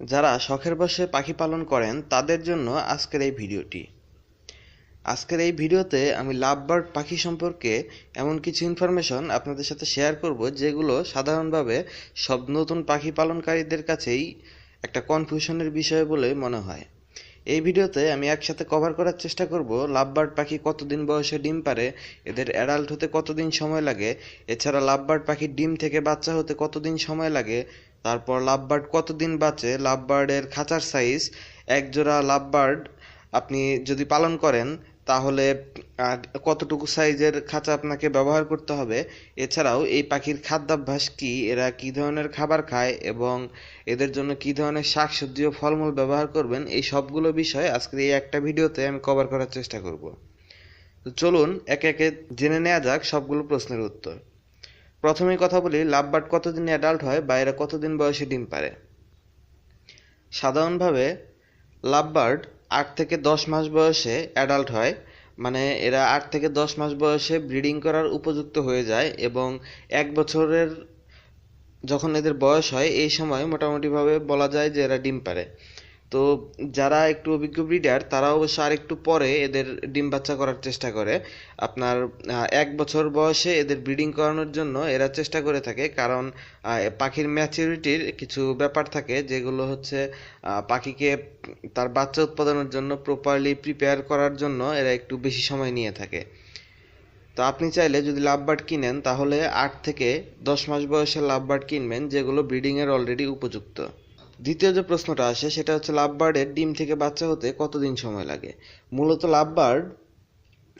যারা শখের বসে পাখি পালন করেন, তাদের জন্য আজকের এই ভিডিওটি। আজকের এই ভিডিওতে আমি লাভ বার্ড পাখি সম্পর্কে এমন কিছু ইনফরমেশন আপনাদের সাথে শেয়ার করব, যেগুলো সাধারণভাবে সব নতুন পাখি পালনকারীদের কাছেই একটা কনফিউশনের বিষয় বলে মনে হয়। এই ভিডিওতে আমি একসাথে কভার করার চেষ্টা করব লাভ বার্ড পাখি কতদিন বয়সে ডিম পারে, এদের অ্যাডাল্ট হতে কতদিন সময় লাগে, এছাড়া লাভ বার্ড পাখির ডিম থেকে বাচ্চা হতে কতদিন সময় লাগে তারপর লাভবার্ড কতদিন বাঁচে? লাভ বার্ডের খাঁচার সাইজ এক জোড়া লাভ বার্ড আপনি যদি পালন করেন, তাহলে কতটুকু সাইজের খাঁচা আপনাকে ব্যবহার করতে হবে? এছাড়াও এই পাখির খাদ্যাভ্যাস কি? এরা কি ধরনের খাবার খায়? এবং এদের জন্য কি ধরনের শাকসবজি ও ফলমূল ব্যবহার করবেন? এই সবগুলো বিষয় আজকের এই একটা ভিডিওতে আমি কভার করার চেষ্টা করব। তো চলুন, একে একে জেনে নেওয়া যাক সবগুলো প্রশ্নের উত্তর। প্রথমেই কথা বলি লাভ বার্ড কতদিন অ্যাডাল্ট হয় বা এরা কতদিন বয়সে ডিম পারে? সাধারণভাবে লাভ বার্ড আট থেকে দশ মাস বয়সে অ্যাডাল্ট হয় মানে এরা আট থেকে দশ মাস বয়সে ব্রিডিং করার উপযুক্ত হয়ে যায় এবং এক বছরের যখন এদের বয়স হয়, এই সময় মোটামুটিভাবে বলা যায় যে এরা ডিম পারে। তো যারা একটু অভিজ্ঞ ব্রিডার তারা অবশ্য আর একটু পরে এদের ডিম বাচ্চা করার চেষ্টা করে। আপনার এক বছর বয়সে এদের ব্রিডিং করানোর জন্য এরা চেষ্টা করে থাকে, কারণ পাখির ম্যাচুরিটির কিছু ব্যাপার থাকে যেগুলো হচ্ছে পাখিকে তার বাচ্চা উৎপাদনের জন্য প্রপারলি প্রিপেয়ার করার জন্য এরা একটু বেশি সময় নিয়ে থাকে। তো আপনি চাইলে যদি লাভ বার্ড কিনেন, তাহলে আট থেকে দশ মাস বয়সের লাভ বার্ড কিনবেন, যেগুলো ব্রিডিং এর অলরেডি উপযুক্ত। দ্বিতীয় যে প্রশ্নটা আসে, সেটা হচ্ছে লাভ বার্ডের ডিম থেকে বাচ্চা হতে কতদিন সময় লাগে? মূলত লাভ বার্ড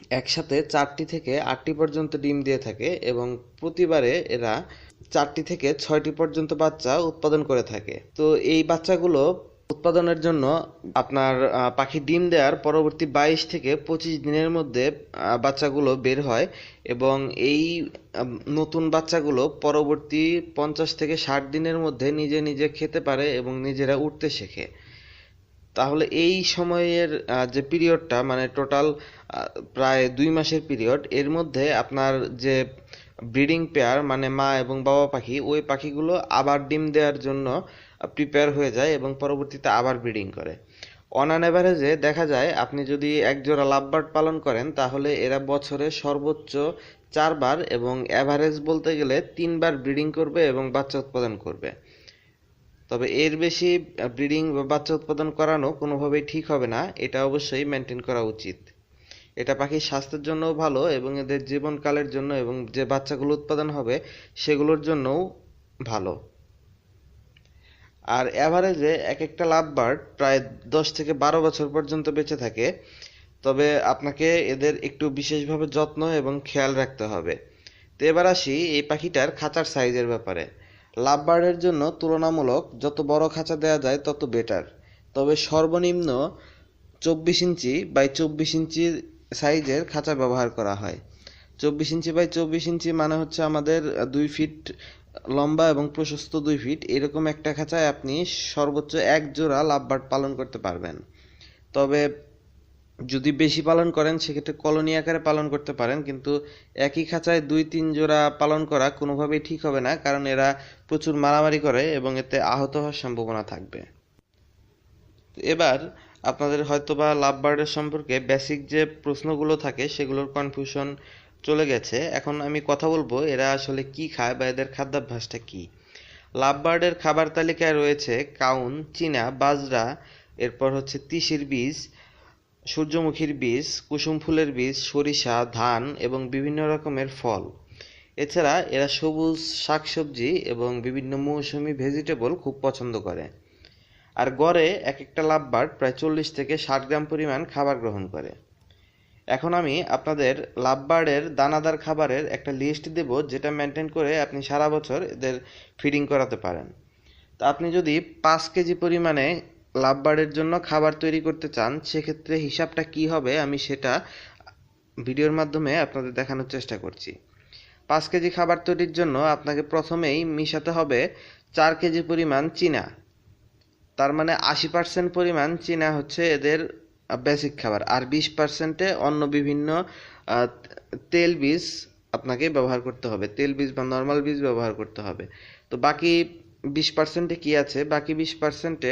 একসাথে চারটি থেকে আটটি পর্যন্ত ডিম দিয়ে থাকে এবং প্রতিবারে এরা চারটি থেকে ছয়টি পর্যন্ত বাচ্চা উৎপাদন করে থাকে। তো এই বাচ্চাগুলো উৎপাদনের জন্য আপনার পাখি ডিম দেওয়ার পরবর্তী বাইশ থেকে পঁচিশ দিনের মধ্যে বাচ্চাগুলো বের হয় এবং এই নতুন বাচ্চাগুলো পরবর্তী পঞ্চাশ থেকে ষাট দিনের মধ্যে নিজে নিজে খেতে পারে এবং নিজেরা উঠতে শেখে। তাহলে এই সময়ের যে পিরিয়ডটা মানে টোটাল প্রায় দুই মাসের পিরিয়ড, এর মধ্যে আপনার যে ব্রিডিং পেয়ার মানে মা এবং বাবা পাখি, ওই পাখিগুলো আবার ডিম দেওয়ার জন্য প্রিপেয়ার হয়ে যায় এবং পরবর্তীতে আবার ব্রিডিং করে। অন অ্যান অ্যাভারেজে দেখা যায় আপনি যদি এক জোড়া লাভবার্ড পালন করেন, তাহলে এরা বছরে সর্বোচ্চ চারবার এবং অ্যাভারেজ বলতে গেলে তিনবার ব্রিডিং করবে এবং বাচ্চা উৎপাদন করবে। তবে এর বেশি ব্রিডিং বা বাচ্চা উৎপাদন করানো কোনোভাবেই ঠিক হবে না, এটা অবশ্যই মেনটেন করা উচিত। এটা পাখির স্বাস্থ্যের জন্যও ভালো এবং এদের জীবনকালের জন্য এবং যে বাচ্চাগুলো উৎপাদন হবে, সেগুলোর জন্যও ভালো। আর অ্যাভারেজে এক একটা লাভ বার্ড প্রায় দশ থেকে বারো বছর পর্যন্ত বেঁচে থাকে। তবে আপনাকে এদের একটু বিশেষভাবে যত্ন এবং খেয়াল রাখতে হবে। তো এবার আসি এই পাখিটার খাঁচার সাইজের ব্যাপারে। লাভ বার্ডের জন্য তুলনামূলক যত বড় খাঁচা দেওয়া যায়, তত বেটার তবে সর্বনিম্ন চব্বিশ ইঞ্চি বাই চব্বিশ ইঞ্চি সাইজের খাঁচা ব্যবহার করা হয়। চব্বিশ ইঞ্চি বাই চব্বিশ ইঞ্চি মানে হচ্ছে আমাদের দুই ফিট লম্বা এবং প্রশস্ত দুই ফিট, এরকম একটা খাঁচায় আপনি সর্বোচ্চ এক জোড়া লাভবার্ড পালন করতে পারবেন। তবে যদি বেশি পালন করেন, সেক্ষেত্রে কলোনি আকারে পালন করতে পারেন, কিন্তু একই খাঁচায় দুই তিন জোড়া পালন করা কোনোভাবেই ঠিক হবে না, কারণ এরা প্রচুর মারামারি করে এবং এতে আহত হওয়ার সম্ভাবনা থাকবে। এবার আপনাদের হয়তোবা লাভ বার্ডের সম্পর্কে বেসিক যে প্রশ্নগুলো থাকে, সেগুলোর কনফিউশন চলে গেছে। এখন আমি কথা বলব, এরা আসলে কি খায় বা এদের খাদ্যাভ্যাসটা কি। লাভ বার্ডের খাবার তালিকায় রয়েছে কাউন, চীনা, বাজরা, এরপর হচ্ছে তিসির বীজ, সূর্যমুখীর বীজ, কুসুম ফুলের বীজ, সরিষা, ধান এবং বিভিন্ন রকমের ফল। এছাড়া এরা সবুজ শাকসবজি এবং বিভিন্ন মৌসুমি ভেজিটেবল খুব পছন্দ করে। আর গড়ে এক একটা লাভবার্ড প্রায় চল্লিশ থেকে ষাট গ্রাম পরিমাণ খাবার গ্রহণ করে। এখন আমি আপনাদের লাভবার্ডের দানাদার খাবারের একটা লিস্ট দেব, যেটা মেনটেন করে আপনি সারা বছর এদের ফিডিং করাতে পারেন। তা আপনি যদি পাঁচ কেজি পরিমাণে লাভবার্ডের জন্য খাবার তৈরি করতে চান, সেক্ষেত্রে হিসাবটা কি হবে আমি সেটা ভিডিওর মাধ্যমে আপনাদের দেখানোর চেষ্টা করছি। পাঁচ কেজি খাবার তৈরির জন্য আপনাকে প্রথমেই মিশাতে হবে চার কেজি পরিমাণ চীনা। তার মানে আশি পার্সেন্ট পরিমাণ চীনা হচ্ছে এদের বেসিক খাবার। আর বিশ পার্সেন্টে অন্য বিভিন্ন তেল বীজ আপনাকে ব্যবহার করতে হবে। তেল বীজ বা নর্মাল বীজ ব্যবহার করতে হবে। তো বাকি বিশ পার্সেন্টে কী আছে? বাকি বিশ পার্সেন্টে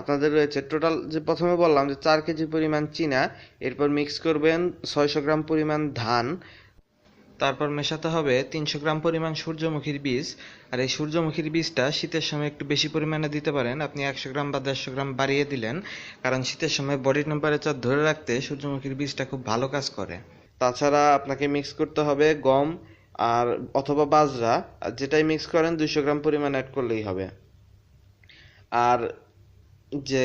আপনাদের রয়েছে টোটাল যে প্রথমে বললাম যে চার কেজি পরিমাণ চিনা, এরপর মিক্স করবেন ছয়শো গ্রাম পরিমাণ ধান তারপর মেশাতে হবে তিনশো গ্রাম পরিমাণ সূর্যমুখীর বীজ। আর এই সূর্যমুখীর বীজটা শীতের সময় একটু বেশি পরিমাণে দিতে পারেন। আপনি একশো গ্রাম বা দেড়শো গ্রাম বাড়িয়ে দিলেন, কারণ শীতের সময় বডি টেম্পারেচার ধরে রাখতে সূর্যমুখীর বীজটা খুব ভালো কাজ করে। তাছাড়া আপনাকে মিক্স করতে হবে গম আর অথবা বাজরা যেটাই মিক্স করেন দুইশো গ্রাম পরিমাণ অ্যাড করলেই হবে। আর যে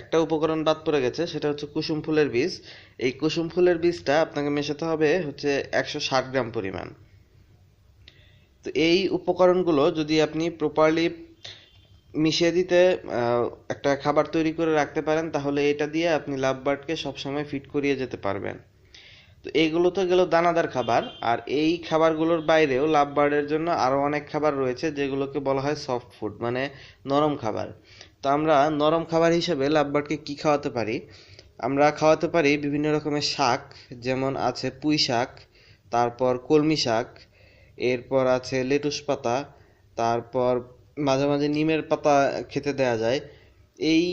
একটা উপকরণ বাদ পড়ে গেছে, সেটা হচ্ছে কুসুম ফুলের বীজ। এই কুসুম ফুলের বীজটা আপনাকে মেশাতে হবে হচ্ছে একশো ষাট গ্রাম পরিমাণ। তো এই উপকরণগুলো যদি আপনি প্রপারলি মিশিয়ে দিতে একটা খাবার তৈরি করে রাখতে পারেন, তাহলে এটা দিয়ে আপনি লাভ বার্ডকে সবসময় ফিট করিয়ে যেতে পারবেন। তো এইগুলো তো গেল দানাদার খাবার, আর এই খাবারগুলোর বাইরেও লাভ বার্ডের জন্য আরও অনেক খাবার রয়েছে, যেগুলোকে বলা হয় সফট ফুড মানে নরম খাবার। তো আমরা নরম খাবার হিসেবে লাভ বার্ডকে কি খাওয়াতে পারি? আমরা খাওয়াতে পারি বিভিন্ন রকমের শাক, যেমন আছে পুঁই শাক, তারপর কলমি শাক, এরপর আছে লেটুস পাতা, তারপর মাঝে মাঝে নিমের পাতা খেতে দেয়া যায়। এই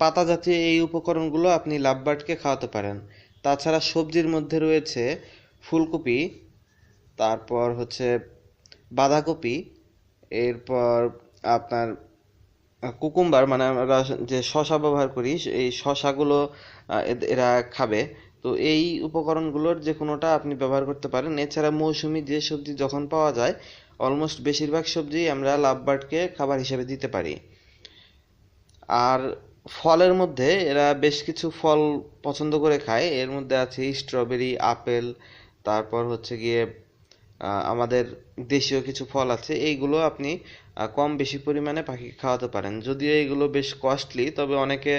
পাতা জাতীয় এই উপকরণগুলো আপনি লাভ বার্ডকে খাওয়াতে পারেন। তাছাড়া সবজির মধ্যে রয়েছে ফুলকপি, তারপর হচ্ছে বাঁধাকপি, এরপর আপনার কুকুম্বার মানে আমরা যে শসা ব্যবহার করি এই শসাগুলো আহ, এরা খাবে। তো এই উপকরণগুলোর যে কোনোটা আপনি ব্যবহার করতে পারেন। এছাড়া মৌসুমী যে সবজি যখন পাওয়া যায় অলমোস্ট বেশিরভাগ সবজি আমরা লাভ বার্ডকে খাবার হিসেবে দিতে পারি। আর ফলের মধ্যে এরা বেশ কিছু ফল পছন্দ করে খায়। এর মধ্যে আছে স্ট্রবেরি আপেল তারপর হচ্ছে গিয়ে আমাদের দেশীয় কিছু ফল আছে, এইগুলো আপনি কম বেশি পরিমাণে পাখিকে খাওয়াতে পারেন। যদিও এগুলো বেশ কস্টলি তবে অনেকে,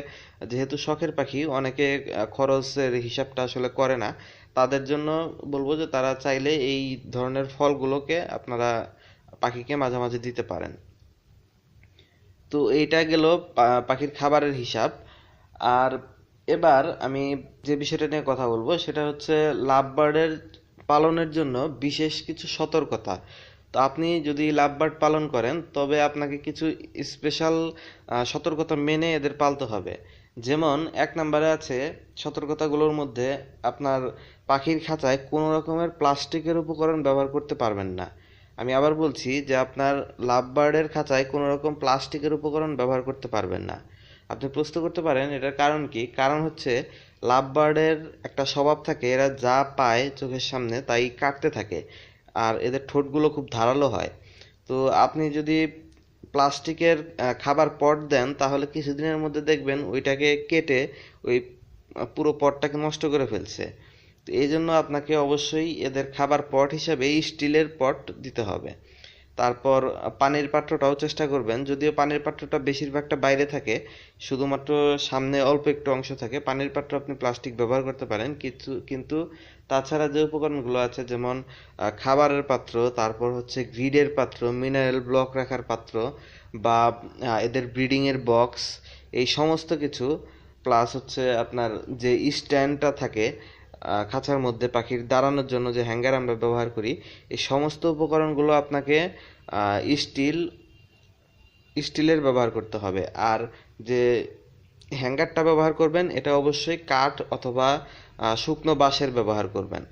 যেহেতু শখের পাখি, অনেকে খরচের হিসাবটা আসলে করে না। তাদের জন্য বলব যে তারা চাইলে এই ধরনের ফলগুলোকে আপনারা পাখিকে মাঝে মাঝে দিতে পারেন। তো এইটা গেল পাখির খাবারের হিসাব। আর এবার আমি যে বিষয়টা নিয়ে কথা বলব, সেটা হচ্ছে লাভ বার্ডের পালনের জন্য বিশেষ কিছু সতর্কতা। তো আপনি যদি লাভ বার্ড পালন করেন, তবে আপনাকে কিছু স্পেশাল সতর্কতা মেনে এদের পালতে হবে। যেমন, এক নম্বরে আছে সতর্কতাগুলোর মধ্যে আপনার পাখির খাঁচায় কোনো রকমের প্লাস্টিকের উপকরণ ব্যবহার করতে পারবেন না। আমি আবার বলছি যে আপনার লাভ বার্ডের খাঁচায় কোনো রকম প্লাস্টিকের উপকরণ ব্যবহার করতে পারবেন না। আপনি প্রশ্ন করতে পারেন, এটার কারণ কি? কারণ হচ্ছে লাভ বার্ডের একটা স্বভাব থাকে, এরা যা পায় চোখের সামনে তাই কাটতে থাকে আর এদের ঠোঁটগুলো খুব ধারালো হয়। তো আপনি যদি প্লাস্টিকের খাবার পট দেন, তাহলে কিছুদিনের মধ্যে দেখবেন ওইটাকে কেটে ওই পুরো পটটাকে নষ্ট করে ফেলছে। তো এই জন্য আপনাকে অবশ্যই এদের খাবার পট হিসাবে স্টিলের পট দিতে হবে। তারপর পানির পাত্রটাও চেষ্টা করবেন। যদিও পানির পাত্রটা বেশিরভাগটা বাইরে থাকে, শুধুমাত্র সামনে অল্প একটু অংশ থাকে। পানির পাত্র আপনি প্লাস্টিক ব্যবহার করতে পারেন। কিন্তু কিন্তু তাছাড়া যে উপকরণগুলো আছে, যেমন খাবারের পাত্র, তারপর হচ্ছে গ্রিডের পাত্র, মিনারেল ব্লক রাখার পাত্র বা এদের ব্রিডিং এর বক্স, এই সমস্ত কিছু, প্লাস হচ্ছে আপনার যে স্ট্যান্ডটা থাকে খাঁচার মধ্যে পাখির দাঁড়ানোর জন্য যে হ্যাঙ্গার আমরা ব্যবহার করি, এই সমস্ত উপকরণগুলো আপনাকে স্টিল, স্টিলের ব্যবহার করতে হবে। আর যে হ্যাঙ্গারটা ব্যবহার করবেন, এটা অবশ্যই কাঠ অথবা শুকনো বাঁশের ব্যবহার করবেন।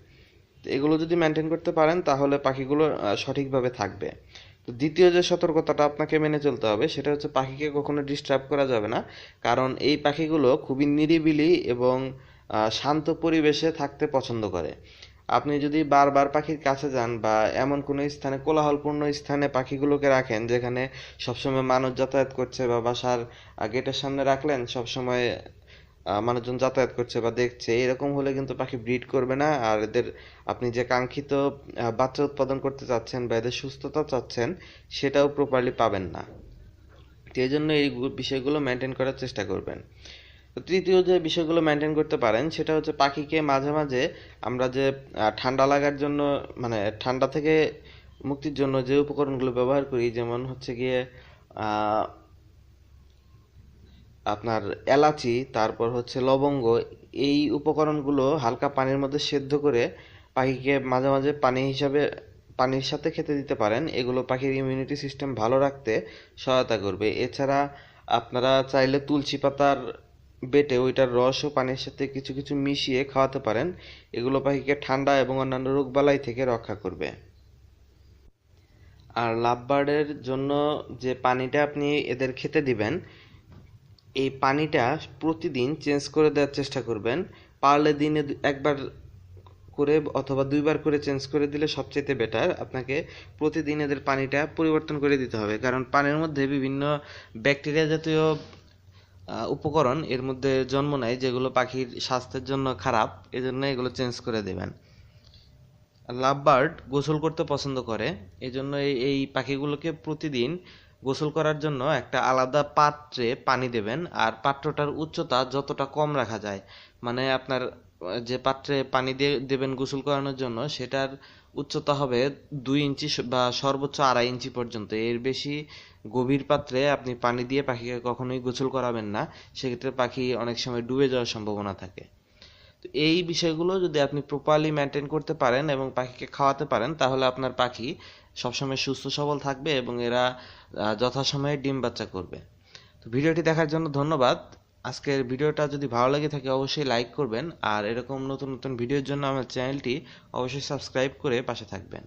এগুলো যদি মেনটেন করতে পারেন, তাহলে পাখিগুলো সঠিকভাবে থাকবে। তো দ্বিতীয় যে সতর্কতাটা আপনাকে মেনে চলতে হবে, সেটা হচ্ছে পাখিকে কখনো ডিস্টার্ব করা যাবে না। কারণ এই পাখিগুলো খুবই নিরিবিলি এবং শান্ত পরিবেশে থাকতে পছন্দ করে। আপনি যদি বারবার পাখির কাছে যান বা এমন কোনো স্থানে, কোলাহলপূর্ণ স্থানে পাখিগুলোকে রাখেন, যেখানে সবসময় মানুষ যাতায়াত করছে বা বাসার গেটের সামনে রাখলেন, সবসময় মানুষজন যাতায়াত করছে বা দেখছে, এরকম হলে কিন্তু পাখি ব্রিড করবে না। আর এদের, আপনি যে কাঙ্ক্ষিত বাচ্চা উৎপাদন করতে চাচ্ছেন বা এদের সুস্থতা চাচ্ছেন, সেটাও প্রপারলি পাবেন না। এই জন্য এই বিষয়গুলো মেনটেন করার চেষ্টা করবেন। তো তৃতীয় যে বিষয়গুলো মেনটেন করতে পারেন, সেটা হচ্ছে পাখিকে মাঝে মাঝে আমরা যে ঠান্ডা লাগার জন্য মানে ঠান্ডা থেকে মুক্তির জন্য যে উপকরণগুলো ব্যবহার করি, যেমন হচ্ছে গিয়ে আপনার এলাচি, তারপর হচ্ছে লবঙ্গ, এই উপকরণগুলো হালকা পানির মধ্যে সেদ্ধ করে পাখিকে মাঝে মাঝে পানি হিসাবে, পানির সাথে খেতে দিতে পারেন। এগুলো পাখির ইমিউনিটি সিস্টেম ভালো রাখতে সহায়তা করবে। এছাড়া আপনারা চাইলে তুলসী পাতার বেটে ওইটার রস ও পানির সাথে কিছু কিছু মিশিয়ে খাওয়াতে পারেন। এগুলো পাখিকে ঠান্ডা এবং অন্যান্য রোগবালাই থেকে রক্ষা করবে। আর লাভবার্ডের জন্য যে পানিটা আপনি এদের খেতে দিবেন, এই পানিটা প্রতিদিন চেঞ্জ করে দেওয়ার চেষ্টা করবেন। পারলে দিনে একবার করে অথবা দুইবার করে চেঞ্জ করে দিলে সবচেয়ে বেটার। আপনাকে প্রতিদিন এদের পানিটা পরিবর্তন করে দিতে হবে। কারণ পানির মধ্যে বিভিন্ন ব্যাকটেরিয়া জাতীয় উপকরণ এর মধ্যে জন্ম নেয় যেগুলো পাখির স্বাস্থ্যের জন্য খারাপ, এজন্য এগুলো চেঞ্জ করে দেবেন। লাভ বার্ড গোসল করতে পছন্দ করে এই জন্য এই এই পাখিগুলোকে প্রতিদিন গোসল করার জন্য একটা আলাদা পাত্রে পানি দেবেন, আর পাত্রটার উচ্চতা যতটা কম রাখা যায়। মানে আপনার যে পাত্রে পানি দিয়ে দেবেন গোসল করানোর জন্য, সেটার উচ্চতা হবে দুই ইঞ্চি বা সর্বোচ্চ আড়াই ইঞ্চি পর্যন্ত। এর বেশি গভীর পাত্রে আপনি পানি দিয়ে পাখিকে কখনোই গোসল করাবেন না। সেক্ষেত্রে পাখি অনেক সময় ডুবে যাওয়ার সম্ভাবনা থাকে। তো এই বিষয়গুলো যদি আপনি প্রপারলি মেনটেন করতে পারেন এবং পাখিকে খাওয়াতে পারেন, তাহলে আপনার পাখি সবসময় সুস্থ, সবল থাকবে এবং এরা যথাসময়ে ডিম বাচ্চা করবে। তো ভিডিওটি দেখার জন্য ধন্যবাদ। আজকের ভিডিওটা যদি ভালো লাগে থাকে, অবশ্যই লাইক করবেন। আর এরকম নতুন নতুন ভিডিওর জন্য আমার চ্যানেলটি অবশ্যই সাবস্ক্রাইব করে পাশে থাকবেন।